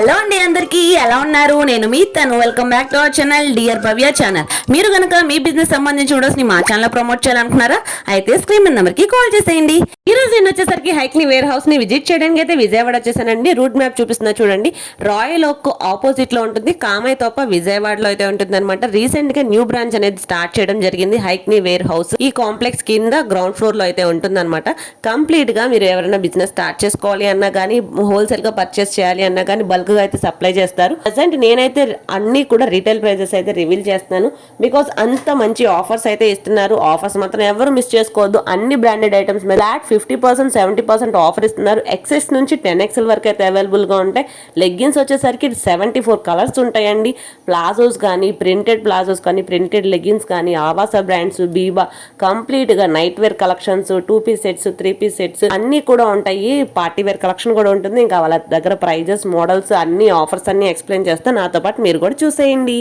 Hello అండి అందరికీ ఎలా ఉన్నారు? నేను మీ తను. Welcome back to our channel dear Bhavya channel మీరు కనుక మీ బిజినెస్ సంబంధించి వీడియోస్ని మా ఛానల్ ప్రమోట్ చేయాలనుకున్నారా అయితే స్క్రీన్ నెంబర్కి కాల్ చేసేయండి. ఈ రోజు నేను వచ్చేసరికి హైక్లీ వేర్ హౌస్ని విజిట్ చేయడానికి అయితే విజయవాడ వచ్చేసానండి. రూట్ మ్యాప్ చూపిస్తున్నా చూడండి. రాయల్ ఓక్ ఆపోజిట్లో ఉంటుంది. కామయ్య తోప విజయవాడలో అయితే ఉంటుంది అనమాట రీసెంట్గా న్యూ బ్రాంచ్ అనేది స్టార్ట్ చేయడం జరిగింది హైక్ని వేర్ హౌస్ ఈ కాంప్లెక్స్ కింద గ్రౌండ్ ఫ్లోర్లో అయితే ఉంటుంది అనమాట కంప్లీట్గా మీరు ఎవరైనా బిజినెస్ స్టార్ట్ చేసుకోవాలి అన్నా కానీ హోల్సేల్గా పర్చేస్ చేయాలి అన్నా కానీ బల్క్ గా అయితే సప్లై చేస్తారు. ప్రజెంట్ నేనైతే అన్ని కూడా రీటైల్ ప్రైజెస్ అయితే రివీల్ చేస్తున్నాను. బికాస్ అంత మంచి ఆఫర్స్ అయితే ఇస్తున్నారు. ఆఫర్స్ మాత్రం ఎవరు మిస్ చేసుకోవద్దు. అన్ని బ్రాండెడ్ ఐటమ్స్ మీద flat fifty percent seventy percent offer ఇస్తున్నారు. ఎక్సెస్ నుంచి టెన్ ఎక్స్ఎల్ వరకు అయితే అవైలబుల్గా ఉంటాయి. లెగ్గిన్స్ వచ్చేసరికి సెవెంటీ ఫోర్ కలర్స్ ఉంటాయండి. ప్లాజోస్ కానీ ప్రింటెడ్ ప్లాజోస్ కానీ ప్రింటెడ్ లెగ్గిన్స్ కానీ ఆవాస బ్రాండ్స్ బీబా కంప్లీట్గా night wear collections two piece sets three piece sets అన్ని కూడా ఉంటాయి. పార్టీ వేర్ కలెక్షన్ కూడా ఉంటుంది. ఇంకా వాళ్ళ దగ్గర ప్రైజెస్ మోడల్స్ అన్ని ఆఫర్స్ అన్ని ఎక్స్ప్లెయిన్ చేస్తే నాతో పాటు మీరు కూడా చూసేయండి.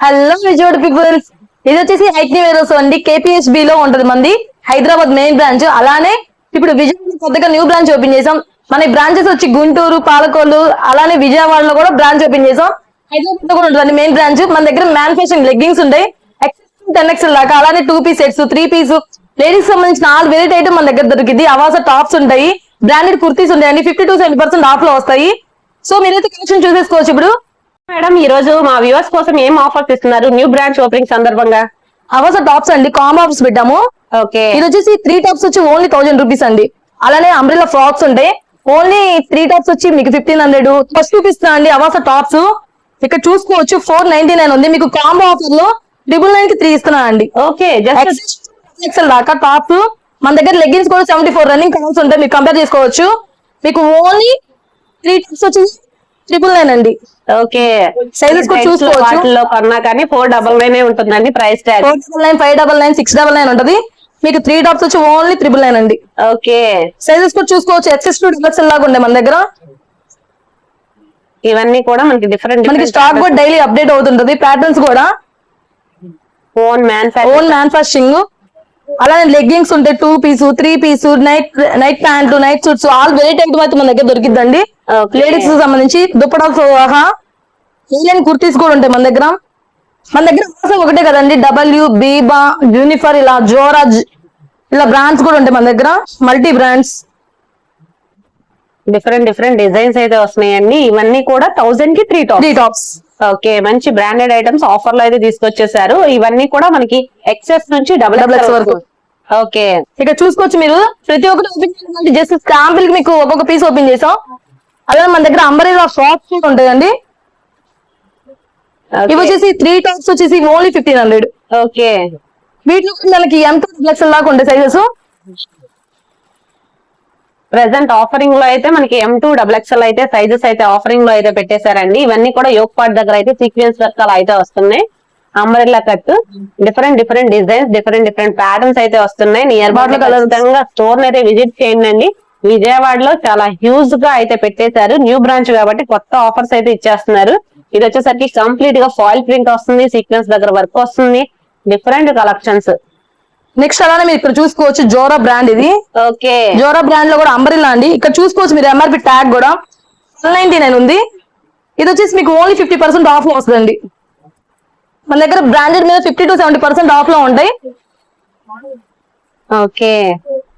Hello Vijayawada peoples. ఇది వచ్చేసి హైక్నీ వేరోస్ అండి. కేపీహెచ్బి లో ఉంటది మంది. హైదరాబాద్ మెయిన్ బ్రాంచ్ అలానే ఇప్పుడు విజయవాడ కొత్తగా న్యూ బ్రాంచ్ ఓపెన్ చేసాం మన బ్రాంచెస్ వచ్చి గుంటూరు పాలకోలు అలానే విజయవాడలో కూడా బ్రాంచ్ ఓపెన్ చేసాం హైదరాబాద్లో కూడా ఉంటుంది మెయిన్ బ్రాంచ్ మన దగ్గర మ్యానుఫాక్చరింగ్ లెగ్గింగ్స్ ఉంటాయి. టెన్ ఎక్స్ఎల్ దాకా అలానే two piece sets three piece ladies సంబంధించిన నాలుగు వెరైటీ ఐటమ్ మన దగ్గర దొరికింది. అవాస టాప్స్ ఉంటాయి. బ్రాండెడ్ కుర్తీస్ ఉంటాయండి. ఫిఫ్టీ టు సెవెంటీ పర్సెంట్ ఆఫ్లో వస్తాయి. సో మీరైతే కలెక్షన్ చూసేసుకోవచ్చు ఇప్పుడు. మేడం ఈ రోజు మా వ్యూవర్స్ కోసం ఏం ఆఫర్స్ ఇస్తున్నారు న్యూ బ్రాంచ్ ఓపెనింగ్ సందర్భంగా. అవాస టాప్స్ అండి. కాంబో ఆఫర్స్ పెట్టాము. ఓకే ఇది వచ్చేసి త్రీ టాప్స్ వచ్చి ఓన్లీ థౌసండ్ రూపీస్ అండి. అలానే అంబ్రిల్లా ఫ్రాక్స్ ఉంటాయి ఓన్లీ త్రీ టాప్స్ వచ్చి మీకు ఫిఫ్టీన్ హండ్రెడ్ ఫస్ట్ చూపిస్తున్నా అండి అవాస టాప్స్ ఇక్కడ చూసుకోవచ్చు ఫోర్ నైన్టీ నైన్ ఉంది. మీకు కాంబో ఆఫర్లో ట్రిపుల్ నైన్కి త్రీ ఇస్తున్నా అండి. ఓకే జస్ట్ దాకా టాప్స్ మన దగ్గర లెగ్గిన్స్ కూడా సెవెంటీ ఫోర్ రన్నింగ్ కలర్స్ ఉంటాయి మీకు కంపేర్ చేసుకోవచ్చు. మీకు ఓన్లీ త్రీ టాప్స్ వచ్చి ట్రిపుల్ నైన్ అండి. ఓకే. కూడా చూసుకోవచ్చు. కొన్నా కానీ ఫోర్ డబల్ నైన్ ఉంటుందండి price tag four double nine five double nine six double nine ఉంటుంది. మీకు త్రీ టాప్స్ వచ్చి ఓన్లీ ట్రిపుల్ నైన్ అండి. ఓకే. సైజెస్ కూడా చూసుకోవచ్చు. ఎక్సెస్ టు డబల్ లాగా ఉండే మన దగ్గర. ఇవన్నీ కూడా మనకి డిఫరెంట్ మనకి స్టాక్ కూడా డైలీ అప్డేట్ అవుతుంటది. ప్యాటర్న్స్ కూడా. ఓన్ మ్యాన్ ఓన్ మ్యానుఫాక్చరింగ్ అలానే లెగ్గింగ్స్ ఉంటాయి two piece three piece night night ప్యాంట్లు night suits all variety item అయితే మన దగ్గర దొరికిద్దండి. లేడీస్ సంబంధించి దుప్పటాలు సహా ఏలియన్ కుర్తీస్ కూడా ఉంటాయి మన దగ్గర. మన దగ్గర ఒకటే కదండి డబ్ల్యూ బీబా యూనిఫర్ ఇలా జోరాజ్ ఇలా బ్రాండ్స్ కూడా ఉంటాయి మన దగ్గర. Multi brands different different designs అయితే వస్తున్నాయండి. ఇవన్నీ కూడా థౌసండ్కి three top three tops okay మంచి బ్రాండెడ్ ఐటమ్స్ ఆఫర్లో అయితే తీసుకొచ్చేసారు. ఇవన్నీ కూడా మనకి ఎక్సెస్ నుంచి డబుల్ Double ఎక్స్ వరకు. ఓకే ఇక్కడ చూసుకోవచ్చు మీరు. ప్రతి ఒక్కటి ఓపెన్ చేయాలంటే జస్ట్ శాంపిల్కి మీకు ఒక్కొక్క పీస్ ఓపెన్ చేసాం. అలాగే మన దగ్గర అంబరేలా కూడా ఉంటాయండి ఇవి వచ్చేసి త్రీ టాప్స్ వచ్చేసి ఓన్లీ ఫిఫ్టీన్ హండ్రెడ్ ఓకే వీటిలో మనకి ఎంత లక్షల దాకా ఉంటాయి సైజెస్ ప్రెసెంట్ ఆఫరింగ్లో అయితే మనకి ఎం టూ డబుల్ ఎక్స్ఎల్ అయితే సైజెస్ అయితే ఆఫరింగ్లో అయితే పెట్టేశారండి. ఇవన్నీ కూడా యోగ్ పార్ట్ దగ్గర అయితే సీక్వెన్స్ వర్క్ అలా అయితే వస్తున్నాయి. Umbrella cut different different designs different different patterns అయితే వస్తున్నాయి. నియర్ బాట్లో ఖచ్చితంగా స్టోర్ అయితే విజిట్ చేయండి అండి విజయవాడలో చాలా హ్యూజ్గా అయితే పెట్టేశారు. న్యూ బ్రాంచ్ కాబట్టి కొత్త ఆఫర్స్ అయితే ఇచ్చేస్తున్నారు. ఇది వచ్చేసరికి కంప్లీట్గా ఫాయిల్ ప్రింట్ వస్తుంది సీక్వెన్స్ దగ్గర వర్క్ వస్తుంది. డిఫరెంట్ కలెక్షన్స్ నెక్స్ట్ అలానే మీరు ఇక్కడ చూసుకోవచ్చు జోరా బ్రాండ్ ఇది. ఓకే. జోరా బ్రాండ్లో కూడా అంబరిల్లా అండి. ఇక్కడ చూసుకోవచ్చు మీరు ఎంఆర్పి ట్యాగ్ కూడా. వన్ నైన్టీ నైన్ ఉంది. ఇది వచ్చేసి మీకు ఓన్లీ ఫిఫ్టీ పర్సెంట్ ఆఫ్లో వస్తుందండి. మన దగ్గర బ్రాండెడ్ మీద ఫిఫ్టీ టు సెవెంటీ పర్సెంట్ ఆఫ్లో ఉంటాయి. ఓకే.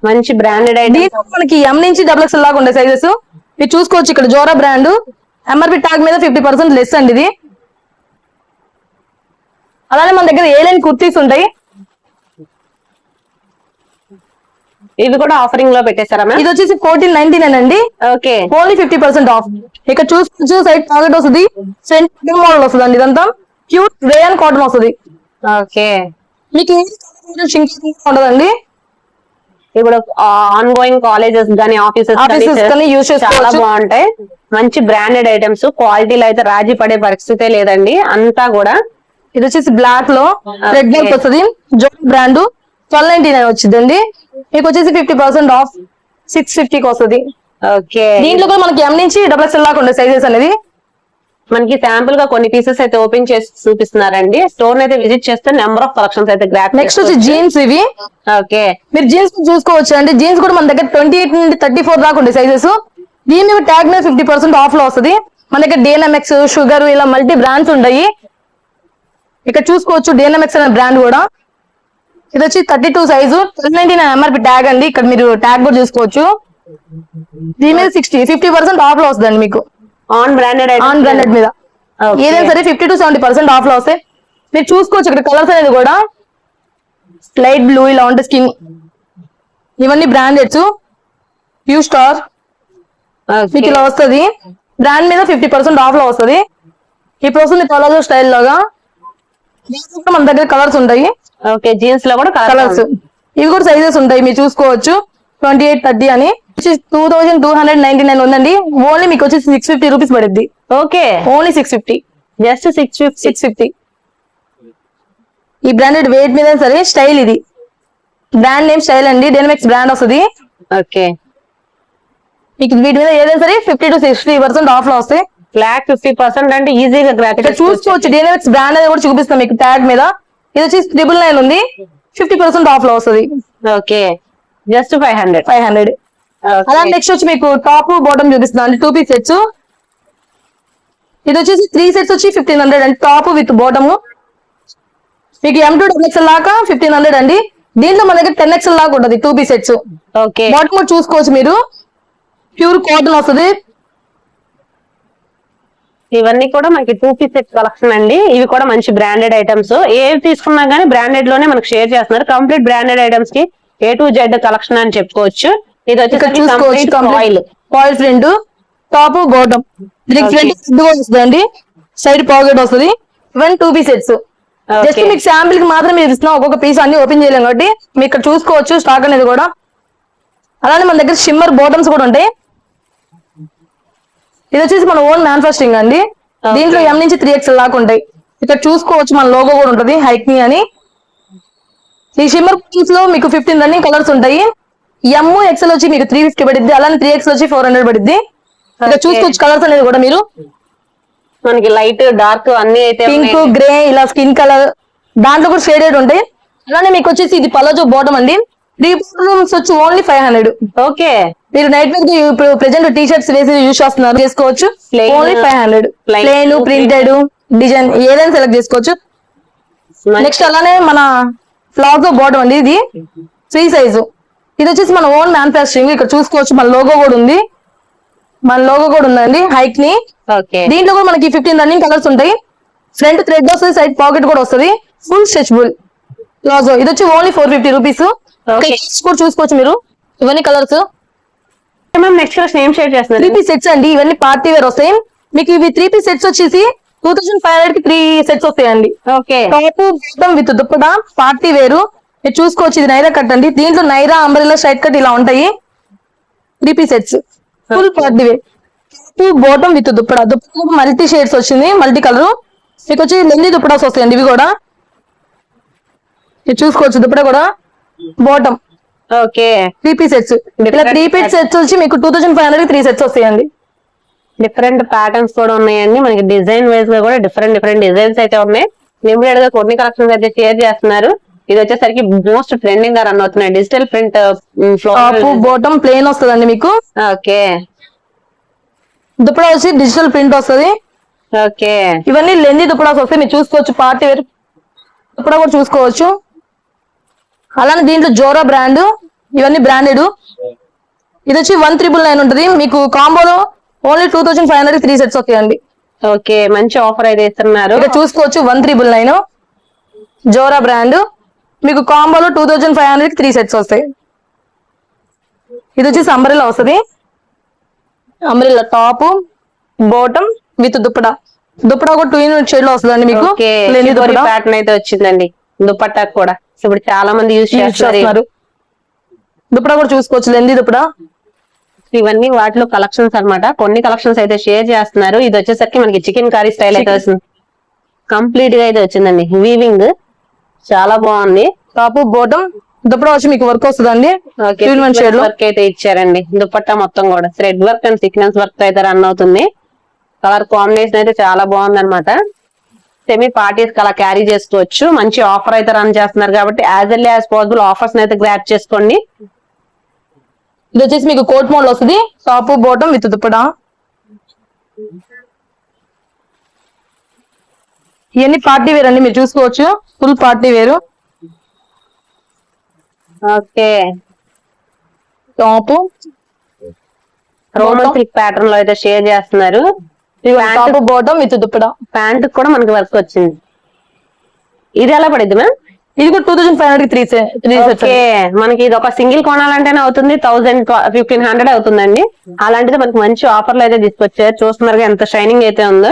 మంచి బ్రాండెడ్ దీంట్లో మనకి ఎం నుంచి డబుల్ ఎక్స్ లాగా ఉండే సైజెస్ మీరు చూసుకోవచ్చు ఇక్కడ జోరా బ్రాండ్ ఎంఆర్పి ట్యాగ్ మీద ఫిఫ్టీ పర్సెంట్ లెస్ అండి ఇది. అలానే మన దగ్గర ఏ లైన్ కుర్తీస్ ఉంటాయి. ఇవి కూడా ఆఫరింగ్లో పెట్టేశారా మ్యామ్ ఇది వచ్చేసి ఫోర్టీన్ నైన్టీ నైన్ అండి. Okay only fifty percent off ఇక్కడ చూసుకోవచ్చు సైడ్ పాకెట్ వస్తుంది. సెంటర్ మోడల్ వస్తుంది అండి ఇదంతా. క్యూట్ రేయన్ కాటన్ వస్తుంది. ఓకే మీకు ఉండదండి ఇప్పుడు ఆన్ గోయింగ్ కాలేజెస్ గానీ ఆఫీసెస్ చాలా. బాగుంటాయి. మంచి బ్రాండెడ్ ఐటమ్స్ క్వాలిటీలో అయితే రాజీ పడే పరిస్థితే లేదండి. అంతా కూడా ఇది వచ్చేసి బ్లాక్లో రెడ్. బ్లాక్ వస్తుంది. జో బ్రాండ్ ట్వెల్వ్ నైన్టీ నైన్ వచ్చిందండి. మీకు వచ్చేసి ఫిఫ్టీ పర్సెంట్ ఆఫ్ సిక్స్ ఫిఫ్టీకి వస్తుంది. ఓకే. దీంట్లో కూడా మనకి ఎం నుంచి డబల్ ఎక్స్ఎల్ దాకా ఉండే సైజెస్ అనేది మనకి శాంపుల్గా కొన్ని పీసెస్ అయితే ఓపెన్ చేసి చూపిస్తున్నారండి. స్టోర్ అయితే విజిట్ చేస్తే నెంబర్ ఆఫ్ కలెక్షన్స్ అయితే గ్రాప్ నెక్స్ట్ వచ్చి జీన్స్ ఇవి. ఓకే. మీరు జీన్స్ చూసుకోవచ్చు అండి. జీన్స్ కూడా మన దగ్గర ట్వంటీ ఎయిట్ నుండి థర్టీ ఫోర్ దాకా ఉండే సైజెస్ దీని ట్యాగ్ మీద ఫిఫ్టీ పర్సెంట్ ఆఫ్లో వస్తుంది. మన దగ్గర డిఎన్ఎంఎక్స్ షుగర్ ఇలా మల్టీ బ్రాండ్స్ ఉంటాయి ఇక్కడ చూసుకోవచ్చు డిఎన్ఎంఎక్స్ అనే బ్రాండ్ కూడా. ఇది వచ్చి thirty two size twelve ninety nine MRP tag అండి. ఇక్కడ మీరు ట్యాగ్ కూడా చూసుకోవచ్చు దీని మీద సిక్స్టీ ఫిఫ్టీ పర్సెంట్ ఆఫ్లో వస్తుందండి మీకు. ఆన్ బ్రాండెడ్ ఆన్ బ్రాండెడ్ మీద. ఏదైనా సరే ఫిఫ్టీ టు సెవెంటీ పర్సెంట్ ఆఫ్లో వస్తాయి మీరు చూసుకోవచ్చు ఇక్కడ కలర్స్ అనేది కూడా. లైట్ బ్లూ ఇలా ఉంటుంది స్కిన్ ఇవన్నీ బ్రాండెడ్స్ యూ స్టార్ మీకు ఇలా వస్తుంది. బ్రాండ్ మీద ఫిఫ్టీ పర్సెంట్ ఆఫ్లో వస్తుంది ఇప్పుడు వస్తుంది పలాజో స్టైల్ లాగా. మన దగ్గర కలర్స్ ఉంటాయి. ఓకే జీన్స్లో కూడా కలర్స్ ఇవి కూడా సైజెస్ ఉంటాయి మీరు చూసుకోవచ్చు. ట్వంటీ ఎయిట్ థర్టీ అని. Two thousand two hundred ninety nine ఉందండి. ఓన్లీ మీకు వచ్చి సిక్స్ ఫిఫ్టీ రూపీస్ పడుద్ది. Okay. Only six fifty just six fifty six fifty ఈ బ్రాండెడ్ వెయిట్ మీద సరే స్టైల్ ఇది. బ్రాండ్ నేమ్ స్టైల్ అండి. డెనమెక్స్ బ్రాండ్ వస్తుంది. ఓకే. మీకు వీటి మీద ఏదైనా సరే ఫిఫ్టీ టు సిక్స్టీ పర్సెంట్ ఆఫ్లో వస్తాయి. ఫ్లాట్ ఫిఫ్టీ పర్సెంట్ అంటే ఈజీగా చూసుకోవచ్చు. డెనమెక్స్ బ్రాండ్ అనేది కూడా చూపిస్తాం మీకు ట్యాగ్ మీద. ఇది వచ్చి ట్రిపుల్ నైన్ ఉంది. ఫిఫ్టీ పర్సెంట్ ఆఫ్లో వస్తుంది. Okay. Just five hundred. Five hundred అలా నెక్స్ట్ వచ్చి మీకు టాప్ బాటమ్ చూపిస్తున్నాను అంటే టూ పీస్ సెట్స్ ఇది వచ్చేసి త్రీ సెట్స్ వచ్చి ఫిఫ్టీన్ హండ్రెడ్ అండి. టాప్ విత్ బాటమ్ మీకు ఎం టూ డబుల్ ఎక్స్ఎల్ దాకా ఫిఫ్టీన్ హండ్రెడ్ అండి. దీంట్లో మన దగ్గర టెన్ ఎక్స్ఎల్ దాకా ఉంటుంది two piece sets okay. Bottom చూసుకోవచ్చు మీరు. ప్యూర్ కాటన్ వస్తుంది. ఇవన్నీ కూడా మనకి టూ పీస్ సెట్ కలెక్షన్ అండి. ఇవి కూడా మంచి బ్రాండెడ్ ఐటమ్స్ ఏవి తీసుకున్నా గానీ బ్రాండెడ్లోనే మనకు షేర్ చేస్తున్నారు. కంప్లీట్ బ్రాండెడ్ ఐటమ్స్కి ఏ టు జెడ్ కలెక్షన్ అని చెప్పుకోవచ్చు. ఇది వచ్చేసి oil oil front top bottom దీనికి. ఫ్రంట్ వస్తుంది అండి సైడ్ పాకెట్ వస్తుంది. ఇవన్నీ టూ పీస్ సెట్స్ జస్ట్. మీకు శాంపిల్కి మాత్రం మీరు ఇస్తున్నాం ఒక్కొక్క పీస్ అన్ని ఓపెన్ చేయలేం కాబట్టి మీకు ఇక్కడ చూసుకోవచ్చు స్టాక్ అనేది కూడా. అలానే మన దగ్గర షిమ్మర్ బాటమ్స్ కూడా ఉంటాయి. ఇది వచ్చేసి మన ఓన్ మ్యానుఫాక్చరింగ్ అండి. దీంట్లో ఎం నుంచి త్రీ ఎక్స్ఎల్ దాకా ఉంటాయి. ఇక్కడ చూసుకోవచ్చు మన లోగో కూడా ఉంటుంది హైక్ మీ అని. ఈ షిమ్మర్ బాటమ్స్లో మీకు ఫిఫ్టీన్ రన్నింగ్ కలర్స్ ఉంటాయి. ఎమ్ ఎక్సెల్ వచ్చి మీకు త్రీ ఫిఫ్టీ పడిద్ది అలానే త్రీ ఎక్స్ఎల్ వచ్చి ఫోర్ హండ్రెడ్ పడిద్ది. ఇక్కడ. చూసుకోవచ్చు కలర్స్ అనేది కూడా మీరు. మనకి లైట్ డార్క్ అన్ని అయితే పింక్ గ్రే ఇలా స్కిన్ కలర్ దాంట్లో కూడా షేడెడ్ ఉంటాయి. అలానే మీకు వచ్చేసి ఇది పలాజో బాటమ్ అండి. త్రీ బాటమ్స్ వచ్చి ఓన్లీ ఫైవ్ హండ్రెడ్ ఓకే మీరు నైట్ వేర్ ఇప్పుడు ప్రెసెంట్ టీ షర్ట్స్ వేసి యూస్ చేస్తున్నారు చేసుకోవచ్చు. Only five hundred plain printed design ఏదైనా సెలెక్ట్ చేసుకోవచ్చు. నెక్స్ట్ అలానే మన ప్లాజో బాటమ్ అండి ఇది. త్రీ సైజు ఇది వచ్చేసి మన ఓన్ మ్యానుఫాక్చరింగ్ ఇక్కడ చూసుకోవచ్చు మన లోగో కూడా ఉంది. మన లోగో కూడా ఉందండి హైక్ని. దీంట్లో కూడా మనకి ఫిఫ్టీన్ రన్నింగ్ కలర్స్ ఉంటాయి. ఫ్రంట్ థ్రెడ్ వస్తుంది సైడ్ పాకెట్ కూడా వస్తుంది. ఫుల్ స్ట్రెచబుల్ ప్లాజో ఇది వచ్చి ఓన్లీ ఫోర్ ఫిఫ్టీ రూపీస్. కూడా చూసుకోవచ్చు మీరు. ఇవన్నీ కలర్స్ మ్యామ్ నెక్స్ట్ ఏం షేర్ త్రీ చేస్తున్నారు. పీస్ సెట్స్ అండి. ఇవన్నీ పార్టీ వేర్ వస్తాయి. మీకు ఇవి త్రీ పీస్ సెట్స్ వచ్చేసి టూ థౌసండ్ ఫైవ్ హండ్రెడ్కి త్రీ సెట్స్ వస్తాయండి. ఓకే. టాప్ మొత్తం విత్ దుప్పట పార్టీ వేరు. మీరు చూసుకోవచ్చు ఇది నైరా కట్ అండి. దీంట్లో నైరా అంబరిలా స్ట్రైట్ కట్ ఇలా ఉంటాయి. Three piece sets full party wear. Top bottom with dupatta. Dupatta multi shades వచ్చింది. మల్టీ కలర్ మీకు వచ్చి లెంది దుప్పటాస్ వస్తాయండి ఇవి కూడా. చూసుకోవచ్చు దుప్పట కూడా. Bottom okay. Three piece sets ఇలా త్రీ పీస్ సెట్స్ వచ్చి మీకు two thousand five hundred three sets వస్తాయండి. డిఫరెంట్ ప్యాటర్న్స్ కూడా ఉన్నాయండి. మనకి డిజైన్ వైజ్గా కూడా డిఫరెంట్ డిఫరెంట్ డిజైన్స్ అయితే ఉన్నాయి. లిమిటెడ్గా కొన్ని కలెక్షన్స్ అయితే షేర్ చేస్తున్నారు. ఇది వచ్చేసరికి మోస్ట్ ట్రెండింగ్గా రన్ అవుతున్నాయి. డిజిటల్ ప్రింట్ బాటమ్ ప్లేన్ వస్తుందండి మీకు. ఓకే. దుప్పడా వచ్చి డిజిటల్ ప్రింట్ వస్తుంది. ఓకే. ఇవన్నీ లెంది దుప్పడాస్ వస్తాయి మీరు చూసుకోవచ్చు. పార్టీ వేర్ దుప్పడా కూడా చూసుకోవచ్చు. అలానే దీంట్లో జోరా బ్రాండ్ ఇవన్నీ బ్రాండెడ్ ఇది వచ్చి వన్ త్రిబుల్ నైన్ ఉంటుంది. మీకు కాంబోలో only two thousand five hundred three sets వస్తాయండి ఓకే మంచి ఆఫర్ అయితే ఇస్తున్నారు. ఇక్కడ చూసుకోవచ్చు one triple nine Zora brand మీకు కాంబోలో two thousand five hundred three sets వస్తాయి. ఇది వచ్చేసి అంబ్రెల్లా వస్తుంది. Umbrella top bottom with dupatta dupatta కూడా టూ ఇన్ షేడ్లో వస్తుందండి మీకు. ప్యాటర్న్ అయితే వచ్చిందండి. దుపట్టా కూడా. ఇప్పుడు చాలా మంది యూజ్ చేస్తున్నారు. దుప్పడా కూడా చూసుకోవచ్చు లెంది దుప్పడా ఇవన్నీ వాటిలో కలెక్షన్స్ అన్నమాట. కొన్ని కలెక్షన్స్ అయితే షేర్ చేస్తున్నారు. ఇది వచ్చేసరికి మనకి చికెన్ కర్రీ స్టైల్ అయితే వస్తుంది. కంప్లీట్గా అయితే వచ్చిందండి. వీవింగ్ చాలా బాగుంది. టాప్ బాటమ్ దుప్పడా వచ్చి మీకు వర్క్ వస్తుందండి? వర్క్ అయితే ఇచ్చారండి. దుపట్టా మొత్తం కూడా. Thread work and sequence work అయితే రన్ అవుతుంది. కలర్ కాంబినేషన్ అయితే చాలా బాగుంది అనమాట సెమీ పార్టీస్ అలా క్యారీ చేసుకోవచ్చు. మంచి ఆఫర్ అయితే రన్ చేస్తున్నారు కాబట్టి as early as possible offers అయితే గ్రాప్ చేసుకోండి. ఇది వచ్చేసి మీకు కోట్ మోడల్ వస్తుంది. టాప్ బాటమ్ విత్ దుప్పడా ఇవన్నీ పార్టీ వేర్ అండి మీరు చూసుకోవచ్చు. Full party wear. Okay. Top raw silk ప్యాటర్న్లో అయితే షేర్ చేస్తున్నారు. Top bottom with dupatta pant కూడా మనకి వర్క్ వచ్చింది. ఇది ఎలా పడింది మ్యామ్ ఇది కూడా two thousand five hundred three three మనకి ఇది ఒక సింగిల్ కొనాలంటేనే అవుతుంది థౌసండ్ ఫిఫ్టీన్ హండ్రెడ్ అవుతుందండి. అలాంటిది మనకి మంచి ఆఫర్లు అయితే తీసుకొచ్చారు. చూస్తున్నారు ఎంత షైనింగ్ అయితే ఉందో.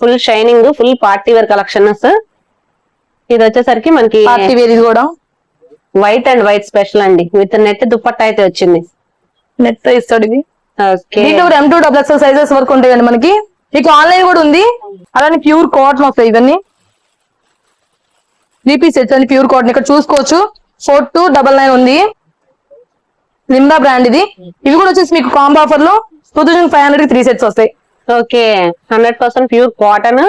Full shining full party wear collections. ఇది వచ్చేసరికి మనకి పార్టీ వేర్ ఇది కూడా? వైట్ అండ్ వైట్ స్పెషల్ అండి. విత్ నెట్ దుప్పట్టా అయితే వచ్చింది. నెట్ ఇస్తాడు ఇది. ఎం టూ డబుల్ సైజెస్ వరకు ఉంటాయండి మనకి. మీకు ఆన్లైన్ కూడా ఉంది. అలానే ప్యూర్ కాటన్ వస్తాయి ఇవన్నీ. త్రీ పీస్ సెట్స్ అండి ప్యూర్ కాటన్ ఇక్కడ చూసుకోవచ్చు. ఫోర్ టూ డబల్ నైన్ ఉంది. లింబా బ్రాండ్ ఇది. ఇవి కూడా వచ్చేసి మీకు కాంబో ఆఫర్లో two thousand five hundred three sets వస్తాయి. Okay hundred percent pure cotton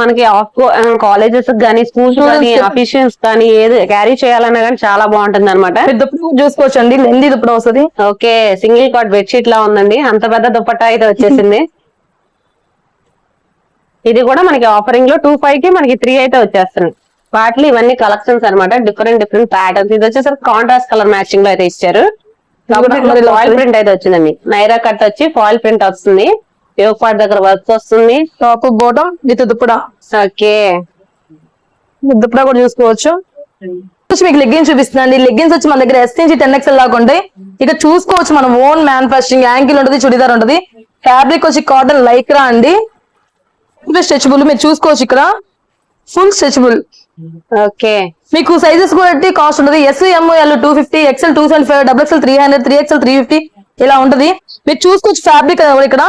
మనకి ఆఫ్ కాలేజెస్ కానీ స్కూల్స్ కానీ అఫీషియల్స్ కానీ ఏది క్యారీ చేయాలన్నా కానీ చాలా బాగుంటుంది అనమాట దుప్పటి చూసుకోవచ్చు అండి. లెంది దుప్పటి వస్తుంది. ఓకే సింగిల్ కాట్ బెడ్షీట్ లా ఉందండి. అంత పెద్ద దుప్పట్టా అయితే వచ్చేసింది. ఇది కూడా మనకి ఆఫరింగ్లో టూ ఫైవ్కి మనకి త్రీ అయితే వచ్చేస్తున్నాయి వాటిలో ఇవన్నీ కలెక్షన్స్ అన్నమాట. డిఫరెంట్ డిఫరెంట్ ప్యాటర్న్స్ ఇది వచ్చేసరికి కాంట్రాస్ట్ కలర్ మ్యాచింగ్లో అయితే ఇచ్చారు. ఫాయిల్. ప్రింట్ అయితే వచ్చిందండి నైరా కట్ వచ్చి ఫాయిల్ ప్రింట్ వస్తుంది. యోగ పాట్ దగ్గర వర్క్ వస్తుంది? Top bottom with dupatta okay. Dupatta కూడా చూసుకోవచ్చు. వచ్చి మీకు లెగ్గిన్స్ చూపిస్తున్నాండి లెగ్గిన్స్ వచ్చి మన దగ్గర ఎస్ నుంచి టెన్ ఎక్స్ఎల్ దాకా ఉంటాయి ఇక చూసుకోవచ్చు మన ఓన్ మ్యానుఫాక్చరింగ్ యాంకిల్ ఉంటుంది చుడిదార్ ఉంటుంది. ఫ్యాబ్రిక్ వచ్చి కాటన్ లైక్రా అండి. స్ట్రెచబుల్ మీరు చూసుకోవచ్చు ఇక్కడ. Full stretchable okay. మీకు సైజెస్ కూడా కాస్ట్ ఉంటుంది S M L two fifty XL two seventy five double XL three hundred three XL three fifty ఇలా ఉంటది. మీరు చూసుకోవచ్చు ఫ్యాబ్రిక్ ఇక్కడ.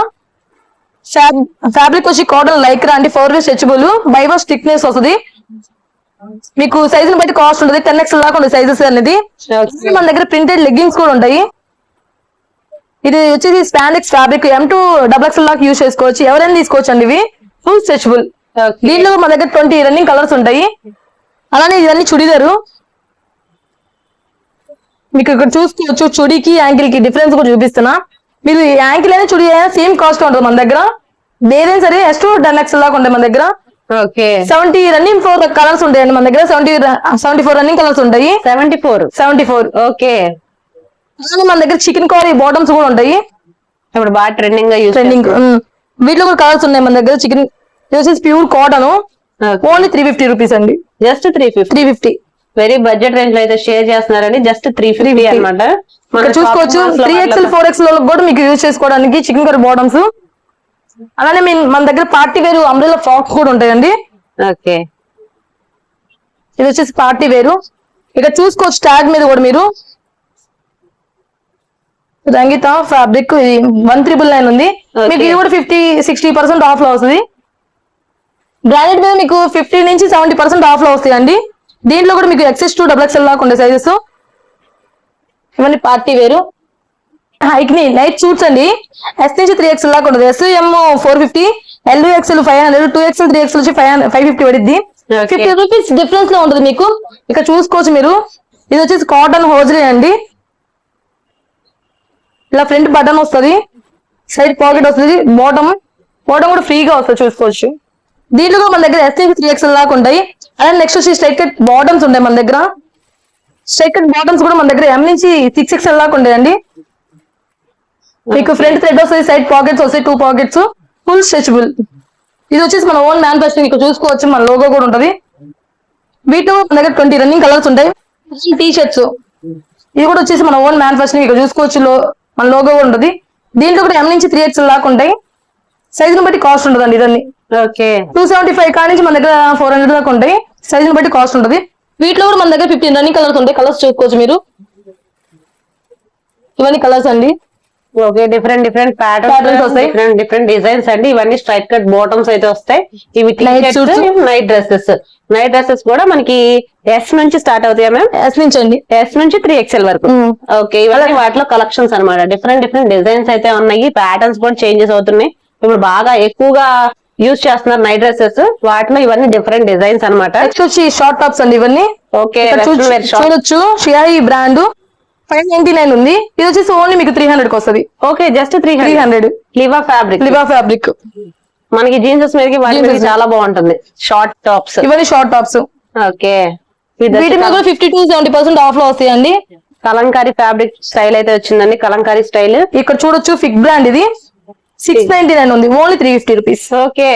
ఫ్యాబ్రిక్ వచ్చి కాటన్ లైక్రా అండి four way stretchable by one stickiness వస్తుంది. మీకు సైజుని బట్టి కాస్ట్ ఉంటుంది టెన్ ఎక్స్ఎల్ దాకా ఉంటుంది సైజెస్ అనేది. మన దగ్గర ప్రింటెడ్ లెగ్గింగ్స్ కూడా ఉంటాయి. ఇది వచ్చేసి spandex fabric M two double XL దాకా యూస్ చేసుకోవచ్చు. ఎవరైనా తీసుకోవచ్చు అండి ఇవి ఫుల్ స్ట్రెచబుల్ దీంట్లో మన దగ్గర ట్వంటీ రన్నింగ్ కలర్స్ ఉంటాయి. అలానే ఇవన్నీ చుడిదారు. మీకు ఇక్కడ చూసుకోవచ్చు చుడికి యాంకిల్కి డిఫరెన్స్ కూడా చూపిస్తున్నా. మీరు యాంకిల్ అయినా చుడి అయినా సేమ్ కాస్ట్ ఉంటుంది మన దగ్గర. వేరేం సరే ఎస్ టూ టెన్ ఎక్స్ఎల్ దాకా ఉంటాయి మన దగ్గర. Okay. Seventy running four colours ఉంటాయండి మన దగ్గర. Seventy seventy four running colours ఉంటాయి. Seventy four. Seventy four. Okay. అలానే మన దగ్గర చికెన్ కర్రీ బాటమ్స్ కూడా ఉంటాయి. ఇప్పుడు బాగా ట్రెండింగ్గా ట్రెండింగ్ వీటిలో కూడా కలర్స్ ఉన్నాయి మన దగ్గర. చికెన్ వచ్చేసి pure cotton. Only three fifty rupees అండి. Just three fifty three fifty very budget రేంజ్లో అయితే షేర్ చేస్తున్నారండి. జస్ట్ త్రీ ఫిఫ్టీ అనమాట చూసుకోవచ్చు త్రీ ఎక్స్ఎల్ ఫోర్ ఎక్స్ఎల్ కూడా మీకు యూజ్ చేసుకోవడానికి చికెన్ కర్రీ బాటమ్స్ అలానే మీ- మన దగ్గర పార్టీ వేరు అంబ్రెల్లా ఫ్రాక్స్ కూడా ఉంటాయండి. ఓకే ఇది వచ్చేసి పార్టీ వేరు ఇక్కడ చూసుకోవచ్చు ట్యాగ్ మీద కూడా మీరు. రంగిత ఫ్యాబ్రిక్ ఇది వన్ త్రిబుల్ నైన్ ఉంది. మీకు ఇది కూడా ఫిఫ్టీ సిక్స్టీ పర్సెంట్ ఆఫ్లో వస్తుంది. బ్రాండెడ్ మీద మీకు ఫిఫ్టీ నుంచి సెవెంటీ పర్సెంట్ ఆఫ్లో వస్తాయండి. దీంట్లో కూడా మీకు ఎక్సెస్ టూ డబుల్ ఎక్స్ఎల్ దాకా ఉండే సైజెస్ ఇవన్నీ పార్టీ వేరు. హైక్ని నైట్ సూట్స్ అండి. ఎస్ నుంచి త్రీ ఎక్స్ఎల్ దాకా ఉంటుంది S M four fifty L XL five hundred two XL three XL వచ్చి ఫైవ్ ఫైవ్ ఫిఫ్టీ పడిద్ది. ఫిఫ్టీ రూపీస్ డిఫరెన్స్లో ఉంటుంది మీకు. ఇక్కడ చూసుకోవచ్చు మీరు. ఇది వచ్చేసి కాటన్ హోజరీ అండి. ఇలా ఫ్రంట్ బటన్ వస్తుంది. సైడ్ పాకెట్ వస్తుంది. బాటమ్ బాటమ్ కూడా ఫ్రీగా వస్తుంది చూసుకోవచ్చు. దీంట్లో కూడా మన దగ్గర ఎస్ఎం త్రీ ఎక్స్ఎల్ దాకా ఉంటాయి. అండ్ నెక్స్ట్ వచ్చి స్ట్రైట్ కట్ బాటమ్స్ ఉంటాయి మన దగ్గర. స్ట్రైట్ కట్ బాటమ్స్ కూడా మన దగ్గర ఎం నుంచి సిక్స్ ఎక్స్ఎల్ దాకా ఉంటాయండి. మీకు ఫ్రంట్ థ్రెడ్ వస్తుంది సైడ్ పాకెట్స్ వస్తాయి టూ పాకెట్స్ ఫుల్ స్ట్రెచబుల్ ఇది వచ్చేసి మన ఓన్ మ్యానుఫాక్చరింగ్ ఇక్కడ చూసుకోవచ్చు మన లోగో కూడా ఉంటుంది. వీటిలో మన దగ్గర ట్వంటీ రన్నింగ్ కలర్స్ ఉంటాయి. టీ షర్ట్స్ ఇది కూడా వచ్చేసి మన ఓన్ మ్యానుఫాక్చరింగ్ ఇక్కడ చూసుకోవచ్చు లో మన లోగో కూడా ఉంటుంది. దీంట్లో కూడా ఎం నుంచి త్రీ ఎక్స్ఎల్ దాకా ఉంటాయి. సైజుని బట్టి కాస్ట్ ఉంటుందండి ఇదన్నీ. టూ సెవెంటీ ఫైవ్ కాడ నుంచి మన దగ్గర ఫోర్ హండ్రెడ్ దాకా ఉంటాయి. సైజుని బట్టి కాస్ట్ ఉంటుంది. వీటిలో కూడా మన దగ్గర ఫిఫ్టీన్ రన్నింగ్ కలర్స్ ఉంటాయి. కలర్స్ చూసుకోవచ్చు మీరు. ఇవన్నీ కలర్స్ అండి. ఓకే డిఫరెంట్ డిఫరెంట్ ప్యాటర్న్స్ వస్తాయి. డిఫరెంట్ డిఫరెంట్ డిజైన్స్ అండి. ఇవన్నీ స్ట్రైట్ కట్ బాటమ్స్ అయితే వస్తాయి. ఇవి. నైట్ డ్రెస్సెస్ నైట్ డ్రెస్సెస్ కూడా మనకి ఎస్ నుంచి స్టార్ట్ అవుతాయా మ్యామ్ ఎస్ నుంచి అండి. ఎస్ నుంచి త్రీ ఎక్స్ఎల్ వరకు. Mm. ఓకే ఇవన్నీ వాటిలో కలెక్షన్స్ అన్నమాట. డిఫరెంట్ డిఫరెంట్ డిజైన్స్ అయితే ఉన్నాయి. ప్యాటర్న్స్ కూడా చేంజెస్ అవుతున్నాయి. ఇప్పుడు బాగా ఎక్కువగా యూజ్ చేస్తున్నారు నైట్ డ్రెస్సెస్ వాటిలో ఇవన్నీ డిఫరెంట్ డిజైన్స్ నెక్స్ట్ వచ్చి షార్ట్ టాప్స్ అండి ఇవన్నీ. ఓకే చూడొచ్చు. షియాయి బ్రాండ్ ఫైవ్ నైన్టీ నైన్ ఉంది. ఇది వచ్చేసి ఓన్లీ మీకు త్రీ హండ్రెడ్కి వస్తుంది. Okay just three three hundred Liva fabric Liva fabric మనకి జీన్సెస్ మీదకి. చాలా బాగుంటుంది. షార్ట్ టాప్స్ ఇవన్నీ షార్ట్ టాప్స్ ఓకే వీటి మీద కూడా ఫిఫ్టీ టు సెవెంటీ పర్సెంట్ ఆఫ్లో వస్తాయండి. కలంకారీ ఫ్యాబ్రిక్ స్టైల్ అయితే వచ్చిందండి. కలంకారీ స్టైల్ ఇక్కడ చూడొచ్చు ఫిక్ బ్రాండ్ ఇది. సిక్స్ నైన్టీ నైన్ ఉంది. Only three fifty rupees okay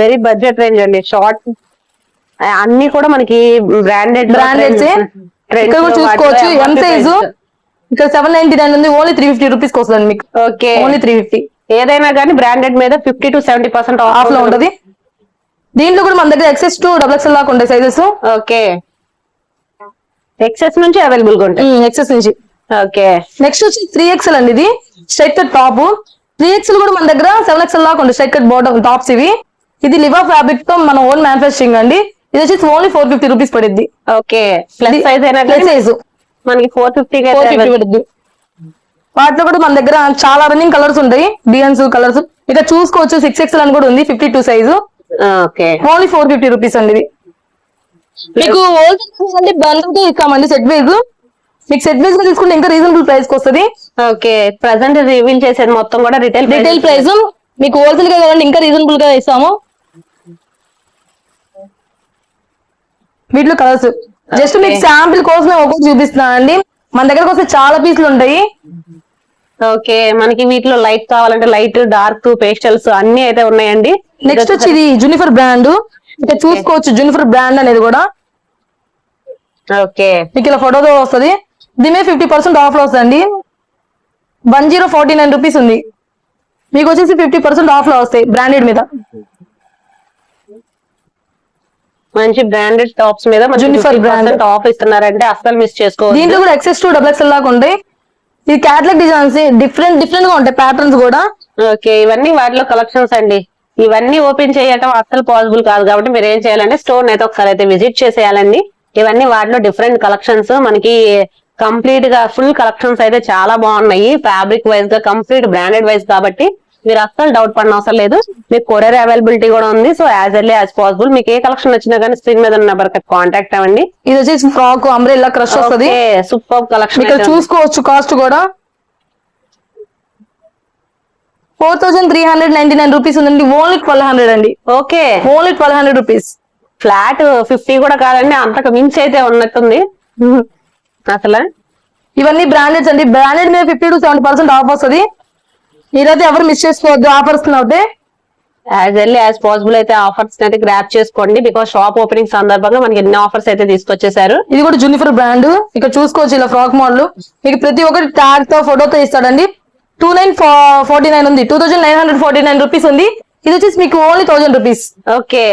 very budget range అండి. షార్ట్ అన్ని కూడా మనకి బ్రాండెడ్ ఇక్కడ కూడా చూసుకోవచ్చు. ఎం సైజు ఇక్కడ సెవెన్ నైన్టీ నైన్ ఉంది. ఓన్లీ త్రీ ఫిఫ్టీ రూపీస్ వస్తుంది మీకు. ఓకే ఓన్లీ త్రీ ఫిఫ్టీ ఏదైనా కానీ బ్రాండెడ్ మీద ఫిఫ్టీ టు సెవెంటీ పర్సెంట్ ఆఫ్లో ఉంటది. దీంట్లో కూడా మన దగ్గర ఎక్సెస్ టు డబుల్ ఎక్స్ఎల్ దాకా ఉంటాయి సైజెస్ ఓకే ఎక్సెస్ నుంచి అవైలబుల్గా ఉంటాయి. ఎక్సెస్ నుంచి. ఓకే. నెక్స్ట్ వచ్చి త్రీ ఎక్స్ఎల్ అండి ఇది. Straight cut top three XL కూడా మన దగ్గర సెవెన్ ఎక్స్ఎల్ దాకా ఉంది. స్ట్రైట్ కట్ బాటమ్ టాప్స్ ఇవి. ఇది లివా ఫ్యాబ్రిక్తో మన ఓన్ మ్యానుఫాక్చరింగ్ అండి. ఇది వచ్చేసి ఓన్లీ ఫోర్ ఫిఫ్టీ రూపీస్ పడుద్ది. ఓకే. ప్లస్ సైజ్ అయినా సైజ్ మనకి ఫోర్ ఫిఫ్టీ ఫోర్ ఫిఫ్టీ పడుద్ది. వాటిలో కూడా మన దగ్గర చాలా రన్నింగ్ కలర్స్ ఉంటాయి. డిజైన్స్ కలర్స్ ఇక్కడ చూసుకోవచ్చు సిక్స్ ఎక్స్ఎల్ అని కూడా ఉంది fifty two size okay. Only four fifty rupees అండి ఇది. మీకు హోల్సేల్ అంటే బండిల్తో ఇస్తామండి సెట్ వైజ్ మీకు సెట్ వైజ్గా తీసుకుంటే ఇంకా రీజనబుల్ ప్రైస్కి వస్తుంది. ఓకే ప్రజెంట్ రివీల్ చేసేది మొత్తం కూడా రిటైల్ రిటైల్ ప్రైస్ మీకు హోల్సేల్గా కావాలంటే ఇంకా రీజనబుల్గా ఇస్తాము. వీటిలో కలర్స్ జస్ట్ మీకు శాంపిల్ కోసమే ఒక్కొక్కటి చూపిస్తున్నాను అండి. మన దగ్గరకు వస్తే చాలా పీసులు ఉంటాయి. ఓకే మనకి వీటిలో లైట్ కావాలంటే లైట్ డార్క్ పేస్టల్స్ అన్ని అయితే ఉన్నాయండి. నెక్స్ట్ వచ్చి ఇది జూనిఫర్ బ్రాండ్ ఇక్కడ చూసుకోవచ్చు జూనిఫర్ బ్రాండ్ అనేది కూడా. ఓకే. మీకు ఇలా ఫోటోతో వస్తుంది. దీని ఫిఫ్టీ పర్సెంట్ ఆఫ్లో వస్తుంది one zero forty nine rupees ఉంది. మీకు వచ్చేసి ఫిఫ్టీ పర్సెంట్ ఆఫ్లో వస్తాయి బ్రాండెడ్ మీద. మంచి బ్రాండెడ్ టాప్స్ మీద. ఆఫ్ ఇస్తున్నారంటే అస్సలు మిస్ చేసుకోవచ్చు దీంట్లో కూడా ఎక్సెస్ టు డబుల్ ఎక్స్ఎల్ దాకా ఉంటాయి. ఇది క్యాటలాగ్ డిజైన్స్ డిఫరెంట్ డిఫరెంట్గా ఉంటాయి ప్యాటర్న్స్ కూడా. ఓకే ఇవన్నీ వాటిలో కలెక్షన్స్ అండి. ఇవన్నీ ఓపెన్ చేయటం అస్సలు పాసిబుల్ కాదు కాబట్టి మీరు ఏం చేయాలంటే స్టోర్ అయితే ఒకసారి అయితే విజిట్ చేసేయాలండి. ఇవన్నీ వాటిలో డిఫరెంట్ కలెక్షన్స్ మనకి కంప్లీట్గా ఫుల్ కలెక్షన్స్ అయితే చాలా బాగున్నాయి. ఫ్యాబ్రిక్ వైజ్గా కంప్లీట్ బ్రాండెడ్ వైజ్ కాబట్టి మీరు అస్సలు డౌట్ పడిన అవసరం లేదు. మీకు కొరియర్ అవైలబిలిటీ కూడా ఉంది. So as early as possible మీకు ఏ కలెక్షన్ వచ్చినా కానీ స్క్రీన్ మీద ఉన్న నెంబర్ కాంటాక్ట్ అవ్వండి. ఇది వచ్చేసి ఫ్రాక్ అంబ్రెల్లా క్రష్ వస్తుంది. సూపర్ కలెక్షన్ ఇక్కడ చూసుకోవచ్చు కాస్ట్ కూడా. Four thousand three hundred ninety nine rupees ఉందండి. ఓన్లీ ట్వెల్వ్ హండ్రెడ్ అండి. Okay only twelve hundred rupees flat fifty కూడా కాదండి. అంతకు మించి అయితే ఉన్నట్టుంది. అసలు ఇవన్నీ బ్రాండెడ్స్ అండి. బ్రాండెడ్ మీద fifty to seventy percent off వస్తుంది. మీరైతే ఎవరు మిస్ చేసుకోవద్దు ఆఫర్స్ అవుతే. యాజ్ ఎర్లీ యాజ్ పాసిబుల్ అయితే ఆఫర్స్ అయితే గ్రాప్ చేసుకోండి. బికాస్ షాప్ ఓపెనింగ్ సందర్భంగా మనకి ఎన్ని ఆఫర్స్ అయితే తీసుకొచ్చేసారు ఇది కూడా జూనిఫర్ బ్రాండ్ ఇక్కడ చూసుకోవచ్చు ఇలా ఫ్రాక్ మోడల్ మీకు ప్రతి ఒక్కటి ట్యాగ్తో ఫోటోతో ఇస్తాడండి. టూ నైన్ ఫార్టీ నైన్ ఉంది. Two thousand nine hundred forty nine rupees ఉంది. ఇది వచ్చేసి మీకు ఓన్లీ థౌసండ్ రూపీస్ ఓకే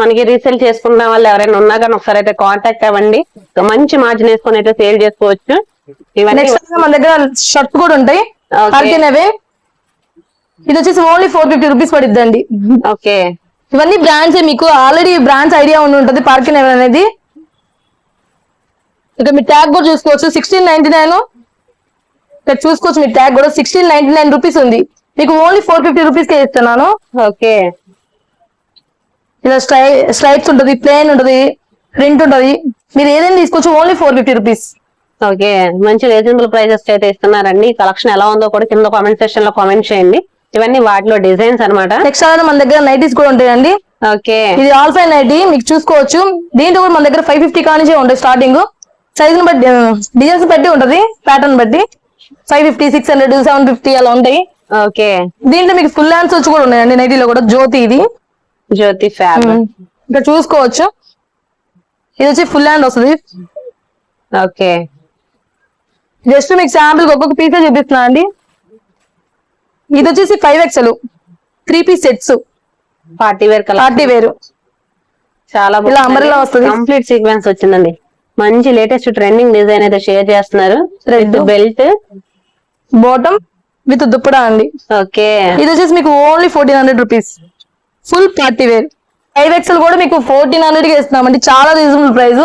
మనకి రీసేల్ చేసుకున్న వాళ్ళు ఎవరైనా ఉన్నా కానీ ఒకసారి అయితే కాంటాక్ట్ అవ్వండి. మంచి మార్జిన్ వేసుకొని అయితే సేల్ చేసుకోవచ్చు. ఇవన్నీ మన దగ్గర షర్ట్స్ కూడా ఉంటాయి. ఇది వచ్చేసి ఓన్లీ ఫోర్ ఫిఫ్టీ రూపీస్ పడిద్దండి. ఓకే ఇవన్నీ బ్రాండ్స్ మీకు. ఆల్రెడీ బ్రాండ్స్ ఐడియా ఉండి ఉంటుంది పార్కిన్ అనేది. ఇక మీ ట్యాగ్ కూడా చూసుకోవచ్చు. సిక్స్టీన్ నైన్టీ నైన్ ఇక్కడ చూసుకోవచ్చు మీ ట్యాగ్ కూడా సిక్స్టీన్ నైన్టీ నైన్ రూపీస్ ఉంది. మీకు ఓన్లీ ఫోర్ ఫిఫ్టీ రూపీస్ కే ఇస్తున్నాను. ఓకే ఇలా స్ట్రై స్ట్రైప్స్ ఉంటుంది ప్లేన్ ఉంటుంది ప్రింట్ ఉంటుంది. మీరు ఏదైనా తీసుకోవచ్చు only four fifty rupees. Okay మంచి రీజనబుల్ ప్రైజెస్ అయితే ఇస్తున్నారండి. కలెక్షన్ ఎలా ఉందో కూడా కింద కామెంట్ సెక్షన్లో కామెంట్ చేయండి. ఇవన్నీ వాటిలో డిజైన్స్ అన్నమాట. నెక్స్ట్ అలానే మన దగ్గర నైటీస్ కూడా ఉంటాయండి. ఓకే. ఇది ఆల్ ఫైవ్ నైటీ మీకు చూసుకోవచ్చు. దీంట్లో కూడా మన దగ్గర ఫైవ్ ఫిఫ్టీ కానించే ఉంటాయి స్టార్టింగ్. సైజ్ బట్టి డిజైన్స్ బట్టి ఉంటది ప్యాటర్న్ బట్టి. Five fifty six hundred seven fifty అలా ఉంటాయి. ఓకే. దీంట్లో మీకు ఫుల్ హ్యాండ్స్ వచ్చి కూడా ఉన్నాయండి నైటీలో కూడా. జ్యోతి ఇది. జ్యోతి ఫ్యాబ్. ఇక్కడ చూసుకోవచ్చు. ఇది వచ్చి ఫుల్ హ్యాండ్ వస్తుంది. ఓకే. జస్ట్ మీకు శాంపుల్ ఒక్కొక్క పీసే చూపిస్తున్నా అండి. ఇది వచ్చేసి five XL three piece sets party wear party wear. చాలా ఇలా umbrella వస్తది. కంప్లీట్ సీక్వెన్స్ వచ్చిందండి. మంచి లేటెస్ట్ ట్రెండింగ్ డిజైన్ అయితే షేర్ చేస్తున్నారు. Red belt bottom with dupatta అండి. ఓకే. ఇది వచ్చేసి మీకు only fourteen hundred rupees full party wear. Five XL కూడా మీకు ఫోర్టీన్ హండ్రెడ్కి ఇస్తున్నామండి. చాలా రీజనబుల్ ప్రైస్.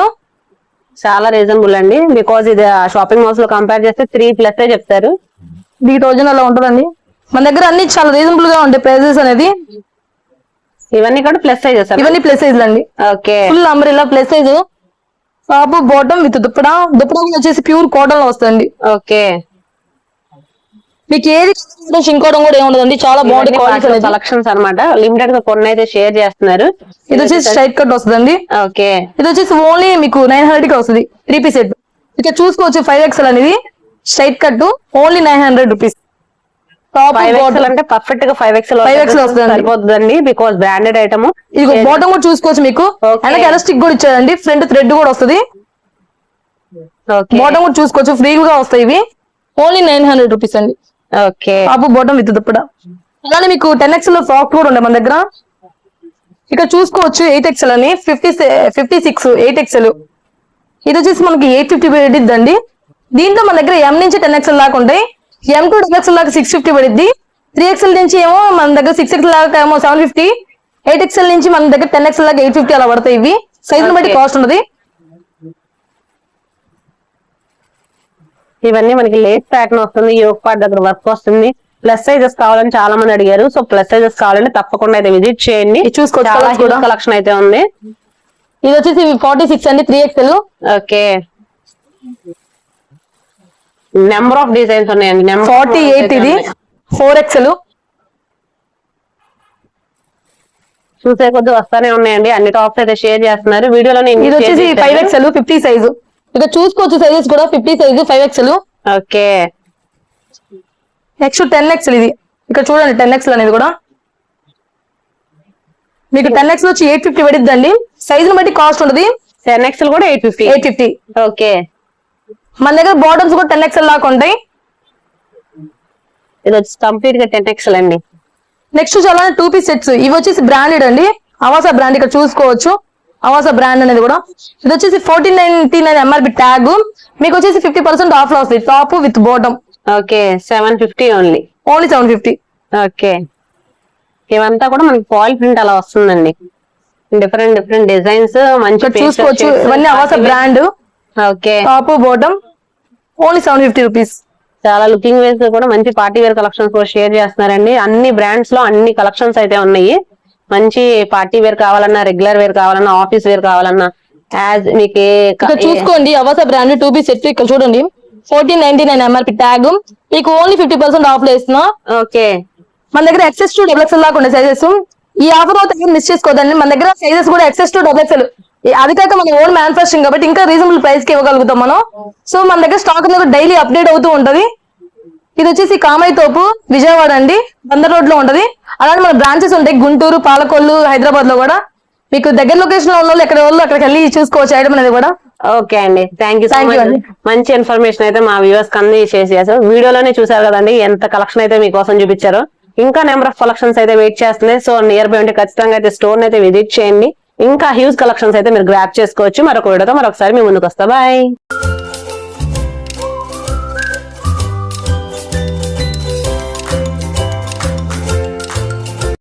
చాలా రీజనబుల్ అండి. బికాజ్ ఇది షాపింగ్ మాల్స్లో కంపేర్ చేస్తే త్రీ ప్లస్ చెప్తారు. త్రీ థౌజండ్ అలా ఉంటుందండి. మన దగ్గర అన్ని చాలా రీజనబుల్గా ఉంటాయి ప్రైజెస్ అనేది. ఇవన్నీ కూడా ప్లస్ సైజెస్ ఇవన్నీ ప్లస్ సైజ్ అండి okay. Full umbrella plus size top bottom with dupatta dupatta వచ్చేసి ప్యూర్ కాటన్లో వస్తుంది ఓకే. మీకు ఏది ఇంకోవడం కూడా ఏముండదండి. చాలా బాగుంది క్వాలిటీ కలెక్షన్స్ అన్నమాట. లిమిటెడ్గా కొన్ని అయితే షేర్ చేస్తున్నారు. ఇది వచ్చేసి స్ట్రైట్ కట్ వస్తుందండి. ఓకే. ఇది వచ్చేసి ఓన్లీ మీకు నైన్ హండ్రెడ్కి వస్తుంది. త్రీ పీస్ సెట్ ఇక చూసుకోవచ్చు ఫైవ్ ఎక్స్ఎల్ అనేది. Straight cut only nine hundred rupees top five XL అంటే పర్ఫెక్ట్గా ఫైవ్ ఎక్స్ఎల్ 5XL వస్తుందండి. సరిపోతుందండి బికాస్ బ్రాండెడ్ ఐటమ్ ఇది బాటమ్ కూడా చూసుకోవచ్చు మీకు. వెనక ఎలాస్టిక్ కూడా ఇచ్చారండి. ఫ్రంట్ థ్రెడ్ కూడా వస్తుంది. ఓకే బాటమ్ కూడా చూసుకోవచ్చు. ఫ్రీ గా వస్తాయి ఇవి. ఓన్లీ నైన్ హండ్రెడ్ రూపీస్ అండి. Okay. Top bottom with dupatta అలానే మీకు టెన్ ఎక్స్ఎల్లో ఫ్రాక్ కూడా ఉండే మన దగ్గర. ఇక్కడ చూసుకోవచ్చు ఎయిట్ ఎక్స్ఎల్ అని fifty fifty six eight XL ఇది వచ్చేసి మనకి ఎయిట్ ఫిఫ్టీ పడిద్దండి దీంట్లో మన దగ్గర ఎం నుంచి టెన్ ఎక్స్ఎల్ దాకా ఉంటాయి. ఎం టు డబల్ ఎక్స్ఎల్ దాకా సిక్స్ ఫిఫ్టీ పడిద్ది. త్రీ ఎక్స్ఎల్ నుంచి ఏమో మన దగ్గర సిక్స్ ఎక్స్ఎల్ దాకా ఏమో సెవెన్ ఫిఫ్టీ ఎయిట్ ఎక్స్ఎల్ నుంచి మన దగ్గర టెన్ ఎక్స్ఎల్ దాకా ఎయిట్ ఫిఫ్టీ అలా పడతాయి ఇవి. సైజ్ బట్టి. కాస్ట్ ఉన్నది ఇవన్నీ మనకి లేట్ ప్యాటర్న్ వస్తుంది యోగ్ పార్ట్ దగ్గర వర్క్ వస్తుంది. ప్లస్ సైజెస్ కావాలని చాలా మంది అడిగారు. సో ప్లస్ సైజెస్ కావాలంటే తప్పకుండా అయితే విజిట్ చేయండి. చూసుకోవచ్చు. కలెక్షన్ అయితే ఉంది. ఇది వచ్చేసి ఫార్టీ సిక్స్ అండి three XL okay. Number of designs ఉన్నాయండి. ఫార్టీ ఎయిట్ ఇది ఫోర్ ఎక్స్ఎల్ చూసే కొద్ది వస్తానే ఉన్నాయండి. అన్ని టాప్స్ అయితే షేర్ చేస్తున్నారు. వీడియోలో ఇది వచ్చేసి ఫైవ్ ఎక్స్ఎల్ ఫిఫ్టీ సైజు ఇక చూసుకోవచ్చు సైజెస్ కూడా fifty size five XL okay. Next ten XL ఇది. ఇక్కడ చూడండి టెన్ ఎక్స్ఎల్ అనేది కూడా. మీకు టెన్ ఎక్స్ఎల్ వచ్చి ఎయిట్ ఫిఫ్టీ పడిద్దండి. సైజుని బట్టి కాస్ట్ ఉంటుంది. టెన్ ఎక్స్ఎల్ కూడా eight fifty eight fifty okay. మన దగ్గర బాటమ్స్ కూడా టెన్ ఎక్స్ఎల్ దాకా ఉంటాయి. ఇది వచ్చి కంప్లీట్గా టెన్ ఎక్స్ఎల్ అండి. నెక్స్ట్ చాలా టూ పీస్ సెట్స్ ఇవి వచ్చేసి బ్రాండెడ్ అండి. అవాసా బ్రాండ్ ఇక్కడ చూసుకోవచ్చు. అవాసా బ్రాండ్ అనేది కూడా. ఇది వచ్చేసి fourteen ninety nine MRP tag మీకు వచ్చేసి ఫిఫ్టీ పర్సెంట్ ఆఫ్లో వస్తుంది top with bottom okay seven fifty only only seven fifty okay. ఇవంతా కూడా మనకి పాయిల్ ప్రింట్ అలా వస్తుందండి. డిఫరెంట్ డిఫరెంట్ డిజైన్స్ మంచి చూసుకోవచ్చు. ఇవన్నీ Avaasa brand okay. Top bottom only seven fifty rupees చాలా లుకింగ్ వేస్ కూడా మంచి పార్టీ వేర్ కలెక్షన్స్ కూడా షేర్ చేస్తున్నారండి. అన్ని బ్రాండ్స్లో అన్ని కలెక్షన్స్ అయితే ఉన్నాయి. మంచి పార్టీ వేర్ కావాలన్నా రెగ్యులర్ వేర్ కావాలన్నా ఆఫీస్ వేర్ కావాలన్నా యాజ్ మీకు చూసుకోండి Avaasa brand two piece set ఇక్కడ చూడండి. Fourteen ninety nine MRP tag. మీకు ఓన్లీ ఫిఫ్టీ పర్సెంట్ ఆఫ్లో ఇస్తున్నా ఓకే. మన దగ్గర ఎక్సెస్ టు డబుల్ ఎక్స్ఎల్ దాకా ఉండే సైజెస్ ఈ ఆఫర్ అయితే మిస్ చేసుకోదండి. మన దగ్గర సైజెస్ కూడా ఎక్సెస్ టు డబుల్ ఎక్స్ఎల్. అది కాక మన ఓన్ మ్యానుఫాక్చరింగ్ కాబట్టి ఇంకా రీజనబుల్ ప్రైస్కి ఇవ్వగలుగుతాం మనం. సో మన దగ్గర స్టాక్ అనేది డైలీ అప్డేట్ అవుతూ ఉంటది. ఇది వచ్చేసి కామయ్య తోపు విజయవాడ అండి. బందర్ రోడ్లో ఉంటది. అలానే మన బ్రాంచెస్ ఉంటాయి. గుంటూరు పాలకొల్లు హైదరాబాద్లో కూడా మీకు దగ్గర లొకేషన్లో ఉన్న వాళ్ళు ఎక్కడ వాళ్ళు అక్కడికి వెళ్ళి చూసుకోవచ్చు ఐటమ్ అనేది కూడా. ఓకే అండి. థ్యాంక్ యూ మచ్ ఇన్ఫర్మేషన్ అయితే మా వ్యూవర్స్ కంది చేసి చేశారు వీడియోలోనే చూసారు కదండి ఎంత కలెక్షన్ అయితే మీకోసం చూపించారు. ఇంకా నెంబర్ ఆఫ్ కలెక్షన్స్ అయితే వెయిట్ చేస్తున్నాయి. సో నియర్ బై ఉంటే ఖచ్చితంగా అయితే స్టోర్ అయితే విజిట్ చేయండి. ఇంకా హ్యూజ్ కలెక్షన్స్ అయితే మీరు గ్రాప్ చేసుకోవచ్చు. మరొక వీడియోతో మరొకసారి మీ ముందుకు వస్తా. బాయ్